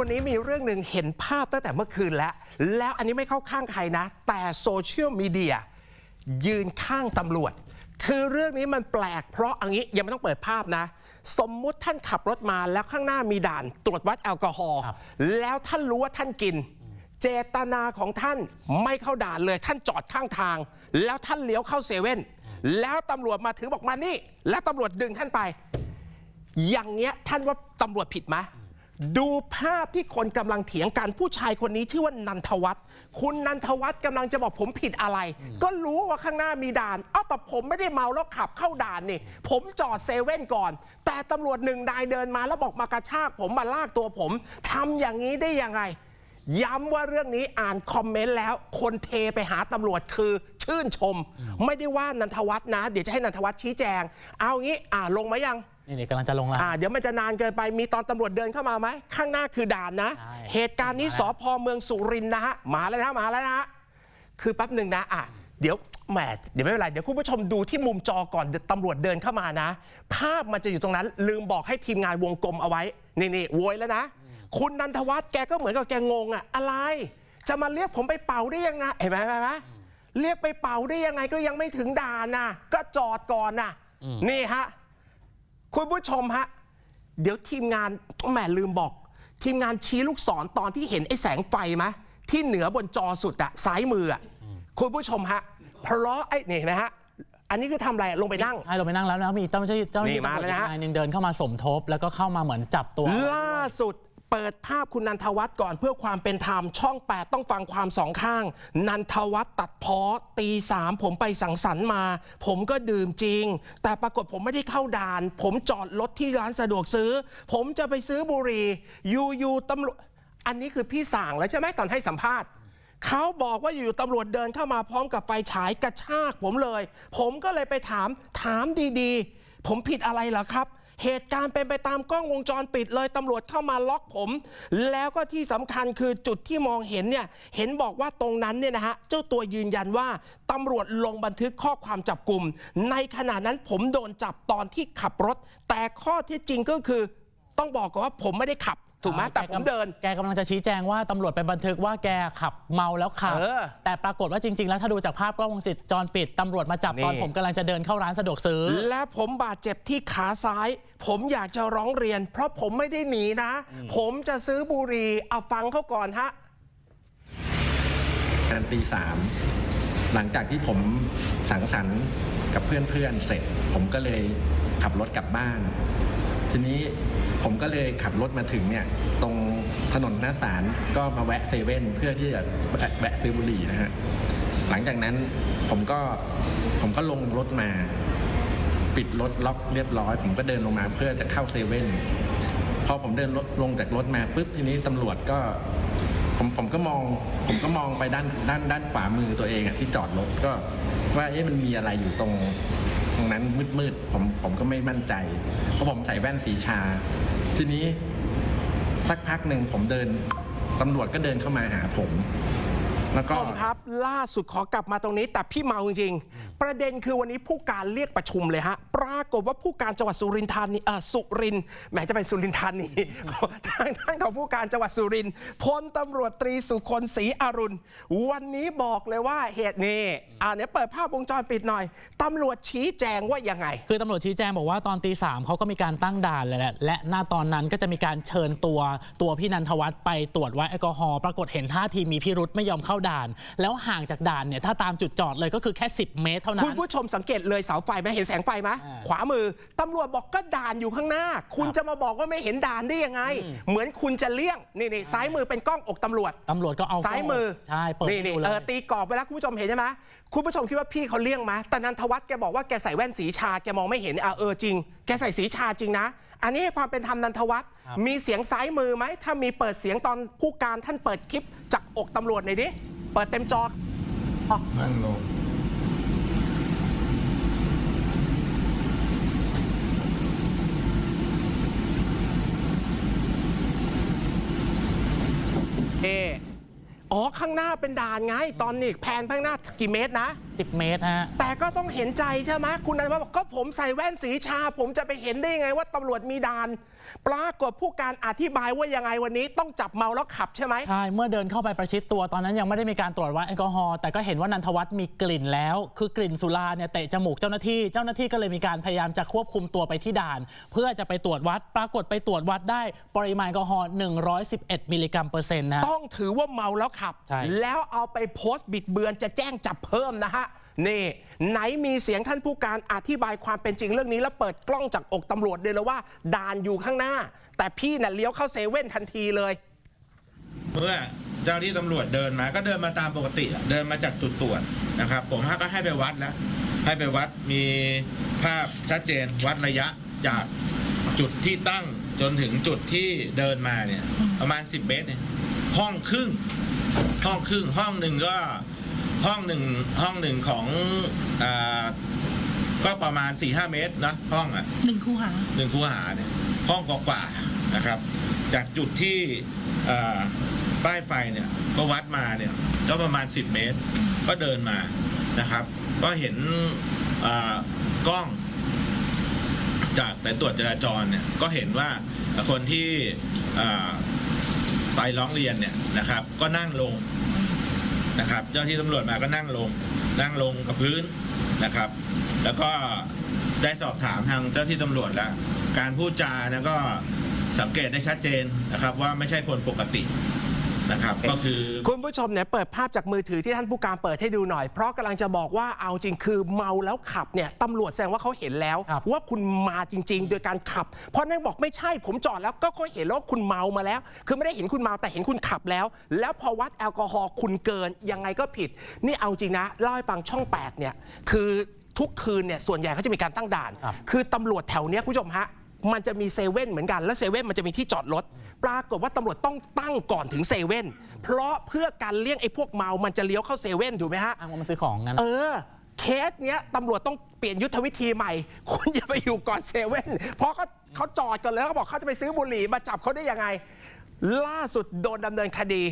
วันนี้มีเรื่องหนึ่งเห็นภาพตั้งแต่เมื่อคืนแล้ว แล้วอันนี้ไม่เข้าข้างใครนะ แต่โซเชียลมีเดียยืนข้างตำรวจ คือเรื่องนี้มันแปลกเพราะอันนี้ยังไม่ต้องเปิดภาพนะ สมมุติท่านขับรถมาแล้วข้างหน้ามีด่าน ตรวจวัดแอลกอฮอล์ครับแล้วท่านรู้ว่าท่านกิน เจตนาของท่านไม่เข้าด่านเลย ท่านจอดข้างทาง แล้วท่านเลี้ยวเข้าเซเว่นแล้วตำรวจมาถึงบอกมานี่ แล้วตำรวจดึงท่านไป อย่างเงี้ยท่านว่าตำรวจผิดไหม ดูภาพที่คนกำลังเถียงกันผู้ชายคนนี้ชื่อว่านันทวัฒน์คุณนันทวัฒน์กำลังจะบอกผมผิดอะไร ก็รู้ว่าข้างหน้ามีด่าน เอ้าแต่ผมไม่ได้เมาแล้วขับเข้าด่านนี่ ผมจอดเซเว่นก่อน แต่ตำรวจหนึ่งนายเดินมาแล้วบอกมากระชากผมมาลากตัวผมทำอย่างนี้ได้ยังไง ย้ำว่าเรื่องนี้อ่านคอมเมนต์แล้ว คนเทไปหาตำรวจคือชื่นชม ไม่ได้ว่านันทวัฒน์นะ เดี๋ยวจะให้นันทวัฒน์ชี้แจง เอางี้อ่าลงมายัง นี่นี่กำลังจะลงแล้วอ่าเดี๋ยวมันจะนานเกินไปมีตอนตำรวจเดินเข้ามาไหม ข้างหน้าคือด่านนะ ใช่เหตุการณ์นี้สพเมืองสุรินทร์นะฮะมาแล้วนะมาแล้วนะฮะคือแป๊บหนึ่งนะอะเดี๋ยวแหมเดี๋ยวไม่เป็นไร เดี๋ยวคุณผู้ชมดูที่มุมจอก่อนเดี๋ยวตำรวจเดินเข้ามานะ ภาพมันจะอยู่ตรงนั้น ลืมบอกให้ทีมงานวงกลมเอาไว้ นี่นี่โวยแล้วนะ คุณนันทวัฒน์แกก็เหมือนกับแกงงอะอะไร จะมาเรียกผมไปเป่าได้ยังไงเห็นไหมเห็นไหมเรียกไปเป่าได้ยังไงก็ยังไม่ถึงด่านนะก็จอดก่อนนะนี่ฮะ คุณผู้ชมฮะ เดี๋ยวทีมงานแหมลืมบอก ทีมงานชี้ลูกศรตอนที่เห็นไอ้แสงไฟไหมที่เหนือบนจอสุดอะซ้ายมืออะคุณผู้ชมฮะ เพราะไอ้นี่เห็นไหมฮะ อันนี้คือทำอะไรลงไปนั่ง ใช่ลงไปนั่งแล้วนะมีเจ้าหน้าที่เจ้าหน้านี่ที่มาแล้วนะฮะตำรจอีกนายหนึงเดินเข้ามาสมทบ แล้วก็เข้ามาเหมือนจับตัว ล่าสุด เปิดภาพคุณนันทวัฒน์ก่อนเพื่อความเป็นธรรมช่อง 8 ต้องฟังความสองข้าง นันทวัฒน์ตัดเพอตีสามผมไปสังสรรค์มา ผมก็ดื่มจริง แต่ปรากฏผมไม่ได้เข้าด่าน ผมจอดรถที่ร้านสะดวกซื้อ ผมจะไปซื้อบุหรี่ยูยูตำรวจอันนี้คือพี่สั่งแล้วใช่ไหมตอนให้สัมภาษณ์เขาบอกว่าอยู่ตำรวจเดินเข้ามาพร้อมกับไฟฉายกระชากผมเลย ผมก็เลยไปถามถามดีๆ ผมผิดอะไรเหรอครับ เหตุการณ์เป็นไปตามกล้องวงจรปิดเลยตำรวจเข้ามาล็อกผม แล้วก็ที่สำคัญคือจุดที่มองเห็นเนี่ยเห็นบอกว่าตรงนั้นเนี่ยนะฮะเจ้าตัวยืนยันว่าตำรวจลงบันทึกข้อความจับกลุ่ม ในขณะนั้นผมโดนจับตอนที่ขับรถ แต่ข้อเท็จจริงก็คือ ต้องบอกก่อนว่าผมไม่ได้ขับ ถูกไหมแต่ผมเดิน แกกำลังจะชี้แจงว่าตำรวจไปบันทึกว่าแกขับเมาแล้วขับ เออแต่ปรากฏว่าจริง ๆ แล้วถ้าดูจากภาพกล้องวงจรปิดตำรวจมาจับตอนนี่ผมกำลังจะเดินเข้าร้านสะดวกซื้อ และผมบาดเจ็บที่ขาซ้าย ผมอยากจะร้องเรียน เพราะผมไม่ได้หนีนะ ผมจะซื้อบุหรี่เอาฟังเขาก่อนฮะงานตีสามหลังจากที่ผมสังสรรค์กับเพื่อนๆเสร็จ ผมก็เลยขับรถกลับบ้าน ทีนี้ผมก็เลยขับรถมาถึงเนี่ยตรงถนนหน้าศาลก็มาแวะเซเว่นเพื่อที่จะแวะแวะซื้อบุหรี่นะฮะหลังจากนั้นผมก็ผมก็ลงรถมา ปิดรถล็อกเรียบร้อย ผมก็เดินลงมาเพื่อจะเข้าเซเว่นพอผมเดินรถลงจากรถมาปุ๊บทีนี้ตำรวจก็ผมผมก็มองผมก็มองไปด้านด้านด้านขวามือตัวเองอะที่จอดรถก็ว่าเอ๊ะมันมีอะไรอยู่ตรง รงนั้นมืดๆผมผมก็ไม่มั่นใจ เพราะผมใส่แว่นสีชา ทีนี้สักพักหนึ่งผมเดินตำรวจก็เดินเข้ามาหาผม แล้วก็ ผมครับ ล่าสุดขอกลับมาตรงนี้ แต่พี่เมาจริงๆประเด็นคือวันนี้ผู้การเรียกประชุมเลยฮะากฏว่าผู้การจังหวัดสุรินทร์ธานีเออสุรินทร์แหมจะเป็นสุรินทร์ธานีทางด้านของผู้การจังหวัดสุรินทร์พลตำรวจตรีสุคนศรีอรุณ วันนี้บอกเลยว่าเหตุนี้อ่าเนี่ยเปิดภาพวงจรปิดหน่อยตำรวจชี้แจงว่ายังไง คือตำรวจชี้แจงบอกว่าตอนตีสามเขาก็มีการตั้งด่านเลยแหละและหน้าตอนนั้นก็จะมีการเชิญตัวตัวพี่นันทวัฒน์ไปตรวจวัดแอลกอฮอล์ปรากฏเห็นท่าทีมีพิรุธไม่ยอมเข้าด่าน แล้วห่างจากด่านเนี่ยถ้าตามจุดจอดเลยก็คือแค่ 10 เมตรเท่านั้คุณน ผู้ชมสังเกตเลยเสาไฟไหมเห็นแสงไฟไหมอ่าขวามือตำรวจบอกก็ด่านอยู่ข้างหน้า คุณครับจะมาบอกว่าไม่เห็นด่านได้ยังไง เหมือนคุณจะเลี่ยงนี่นี่ซ้ายมือเป็นกล้องอกตำรวจตำรวจก็เอาซ้ายมือใช่เปิดนี่ให้นี่ดูเลเออยตีกรอบไปแล้วคุณผู้ชมเห็นใช่ไหมคุณผู้ชมคิดว่าพี่เขาเลี่ยงไหมแต่นันทวัฒน์แกบอกว่าแกใส่แว่นสีชาแกมองไม่เห็นอะเออจริง แกใส่สีชาจริงนะ อันนี้ให้ความเป็นธรรมนันทวัฒน์ครับมีเสียงซ้ายมือไหมถ้ามีเปิดเสียงตอนผู้การท่านเปิดคลิปจากอกตำรวจหน่อยดิเปิดเต็มจอนั่งลง เอออ๋อ ข้างหน้าเป็นด่านไง ตอนนี้แพนข้างหน้ากี่เมตรนะ 10 เมตรฮะ แต่ก็ต้องเห็นใจใช่ไหมคุณนันทวัฒน์บอกก็ผมใส่แว่นสีชา ผมจะไปเห็นได้ยังไงว่าตำรวจมีด่าน ปรากฏผู้การอธิบายว่ายังไงวันนี้ต้องจับเมาแล้วขับใช่ไหม ใช่ เมื่อเดินเข้าไปประชิดตัวตอนนั้นยังไม่ได้มีการตรวจวัดแอลกอฮอล์แต่ก็เห็นว่านันทวัฒน์มีกลิ่นแล้ว คือกลิ่นสุราเนี่ยเตะจมูกเจ้าหน้าที่เจ้าหน้าที่ก็เลยมีการพยายามจะควบคุมตัวไปที่ด่าน เพื่อจะไปตรวจวัด ปรากฏไปตรวจวัดได้ปริมาณแอลกอฮอล์111มิลลิกรัมเปอร์เซ็นต์นะต้องถือว่าเมาแล้วขับ ใช่ แล้วเอาไปโพสต์บิดเบือนจะแจ้งจับเพิ่มนะฮะ นี่ไหนมีเสียงท่านผู้การอธิบายความเป็นจริงเรื่องนี้แล้วเปิดกล้องจากอกตำรวจเลยแล้วว่าด่านอยู่ข้างหน้า แต่พี่น่ะเลี้ยวเข้าเซเว่นทันทีเลย เมื่อเจ้าที่ตำรวจเดินมาก็เดินมาตามปกติเดินมาจากจุดตรวจนะครับ ผมก็ให้ไปวัดแล้ว ให้ไปวัดมีภาพชัดเจนวัดระยะจากจุดที่ตั้งจนถึงจุดที่เดินมาเนี่ย ประมาณ 10 เมตรเนี่ยห้องครึ่ง ห้องครึ่งห้องหนึ่งก็ ห้องหนึ่งห้องหนึ่งของอาก็ประมาณ4-5เมตรนะห้องอะหนึ่งคูหาหนึ่งคูหาเนี่ยห้องกว่าๆนะครับ จากจุดที่เอ่อป้ายไฟเนี่ยก็วัดมาเนี่ยก็ประมาณ 10 เมตร ก็เดินมานะครับ ก็เห็นเอ่อกล้องจากสายตรวจจราจรเนี่ยก็เห็นว่าคนที่เอ่อไปร้องเรียนเนี่ยนะครับ ก็นั่งลง นะครับ เจ้าที่ตำรวจมาก็นั่งลง นั่งลงกับพื้นนะครับ แล้วก็ได้สอบถามทางเจ้าที่ตำรวจแล้ว การพูดจาเนี่ยก็สังเกตได้ชัดเจนนะครับว่าไม่ใช่คนปกติ นะครับ ก็คือ คุณผู้ชมเนี่ยเปิดภาพจากมือถือที่ท่านผู้การเปิดให้ดูหน่อย เพราะกำลังจะบอกว่าเอาจริงคือเมาแล้วขับเนี่ยตำรวจแสดงว่าเขาเห็นแล้ว ครับ ว่าคุณมาจริง ๆ โดยการขับ เพราะนั่นบอกไม่ใช่ผมจอดแล้วก็เขาเห็นแล้วว่าคุณเมามาแล้ว คือไม่ได้เห็นคุณเมาแต่เห็นคุณขับแล้ว แล้วพอวัดแอลกอฮอล์คุณเกินยังไงก็ผิด นี่เอาจริงนะเล่าให้ฟังช่อง8เนี่ยคือทุกคืนเนี่ยส่วนใหญ่เขาจะมีการตั้งด่าน ครับ คือตำรวจแถวเนี้ยคุณผู้ชมฮะ มันจะมีเซเว่นเหมือนกัน แล้วเซเว่นมันจะมีที่จอดรถ ปรากฏว่าตำรวจต้องตั้งก่อนถึงเซเว่นเพราะเพื่อการเลี่ยงไอ้พวกเมามันจะเลี้ยวเข้าเซเว่นถูกไหมฮะ อ้างว่ามาซื้อของกันเออ เคสเนี้ยตำรวจต้องเปลี่ยนยุทธวิธีใหม่ คุณอย่าไปอยู่ก่อนเซเว่นเพราะเขาเขาจอดกันเลยเขาบอกเขาจะไปซื้อบุหรี่มาจับเขาได้ยังไง ล่าสุดโดนดำเนินคดี